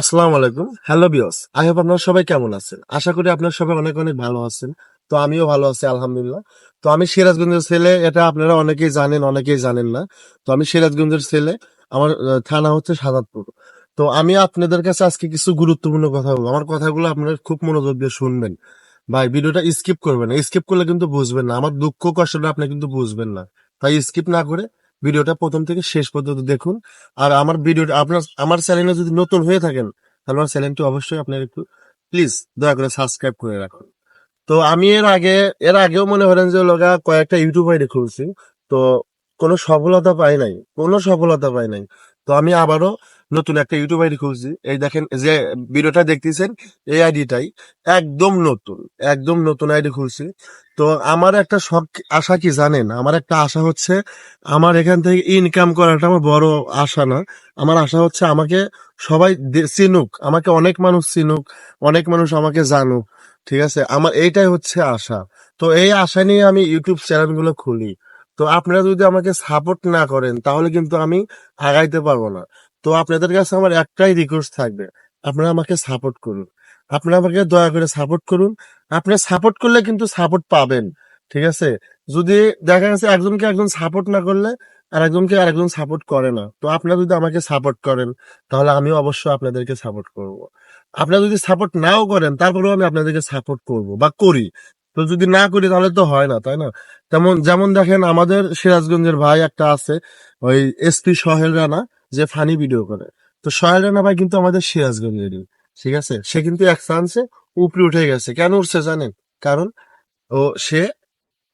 আসসালামু আলাইকুম। হ্যালো বিয়স আই হোপ আপনারা সবাই কেমন আছেন? আশা করি আপনারা সবাই অনেক অনেক ভালো আছেন। তো আমিও ভালো আছি, আলহামদুলিল্লাহ। তো আমি সিরাজগঞ্জের ছেলে, এটা আপনারা অনেকেই জানেন অনেকেই জানেন না। তো আমি সিরাজগঞ্জের ছেলে, আমার থানা হচ্ছে সাদাতপুর। তো আমি আপনাদের কাছে আজকে কিছু গুরুত্বপূর্ণ কথা বলব। আমার কথাগুলো আপনারা খুব মনোযোগ দিয়ে শুনবেন। ভাই, ভিডিওটা স্কিপ করবেন স্কিপ করলে কিন্তু বুঝবেন না। আমার দুঃখ কষ্টটা আপনি কিন্তু বুঝবেন না। তাই স্কিপ না করে ভিডিওটা প্রথম থেকে শেষ পর্যন্ত দেখুন। আর আমার ভিডিওটা আপনার, আমার চ্যানেলে যদি নতুন হয়ে থাকেন, তাহলে আমার চ্যানেলটি অবশ্যই আপনার একটু প্লিজ দয়া করে সাবস্ক্রাইব করে রাখুন। তো আমি এর আগে, এর আগেও মনে করেন যে লগা কয়েকটা ইউটিউব আইডি খুলছি তো কোনো সফলতা পাই নাই, কোনো সফলতা পাই নাই। তো আমি আবারও নতুন একটা ইউটিউব আইডি খুলছি। এই দেখেন যে ভিডিওটা দেখতেছেন, এই আইডিটাই একদম নতুন একদম নতুন আইডি খুলছি। তো আমার একটা শখ, আশা কি জানেন? আমার একটা আশা হচ্ছে, আমার এখান থেকে ইনকাম করাটা আমার বড় আশা না। আমার আশা হচ্ছে আমাকে সবাই চিনুক, আমাকে অনেক মানুষ চিনুক, অনেক মানুষ আমাকে জানুক, ঠিক আছে? আমার এইটাই হচ্ছে আশা। তো এই আশা নিয়ে আমি ইউটিউব চ্যানেলগুলো খুলি। তো আপনারা যদি আমাকে সাপোর্ট না করেন, তাহলে কিন্তু আমি আগাইতে পারব না। তো আপনাদের কাছে আমার একটাই রিকোয়েস্ট থাকবে, আপনারা আমাকে সাপোর্ট করুন। আপনারা আমাকে দয়া করে সাপোর্ট করুন। আপনি সাপোর্ট করলে কিন্তু সাপোর্ট পাবেন, ঠিক আছে? যদি দেখা যাচ্ছে একজনকে একজন সাপোর্ট না করলে আর একজনকে আর একজন সাপোর্ট করে না, তো আপনারা যদি আমাকে সাপোর্ট করেন, তাহলে আমিও অবশ্যই আপনাদেরকে সাপোর্ট করব। আপনারা যদি সাপোর্ট নাও করেন, তারপরেও আমি আপনাদেরকে সাপোর্ট করব বা করি। তো যদি না করি, তাহলে তো হয় না, তাই না? তেমন যেমন দেখেন আমাদের সিরাজগঞ্জের ভাই একটা আছে, ওই এসপি সোহেল রানা। যে ফানি ভিডিও করে। তো সোহেল রানা ভাই কিন্তু আমাদের সিরাজগঞ্জেরই ঠিক আছে? সে কিন্তু এক চান্সে উপরে উঠে গেছে। কেন উঠছে জানেন? কারণ ও, সে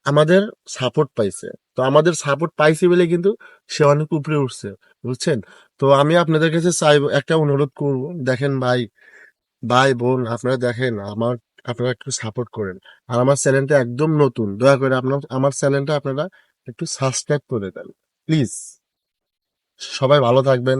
আমাদের সাপোর্ট পাইছে। তো আমাদের সাপোর্ট পাইছে বলে কিন্তু সে অনেক উপরে উঠছে। বুঝছেন? তো আমি আপনাদের কাছে চাইব, একটা অনুরোধ করব। দেখেন ভাই ভাই, বোন, আপনারা দেখেন, আমার, আপনারা একটু সাপোর্ট করেন। আর আমার চ্যানেলটা একদম নতুন। দয়া করে আপনার, আমার চ্যানেলটা আপনারা একটু সাবস্ক্রাইব করে দেন। প্লিজ সবাই ভালো থাকবেন।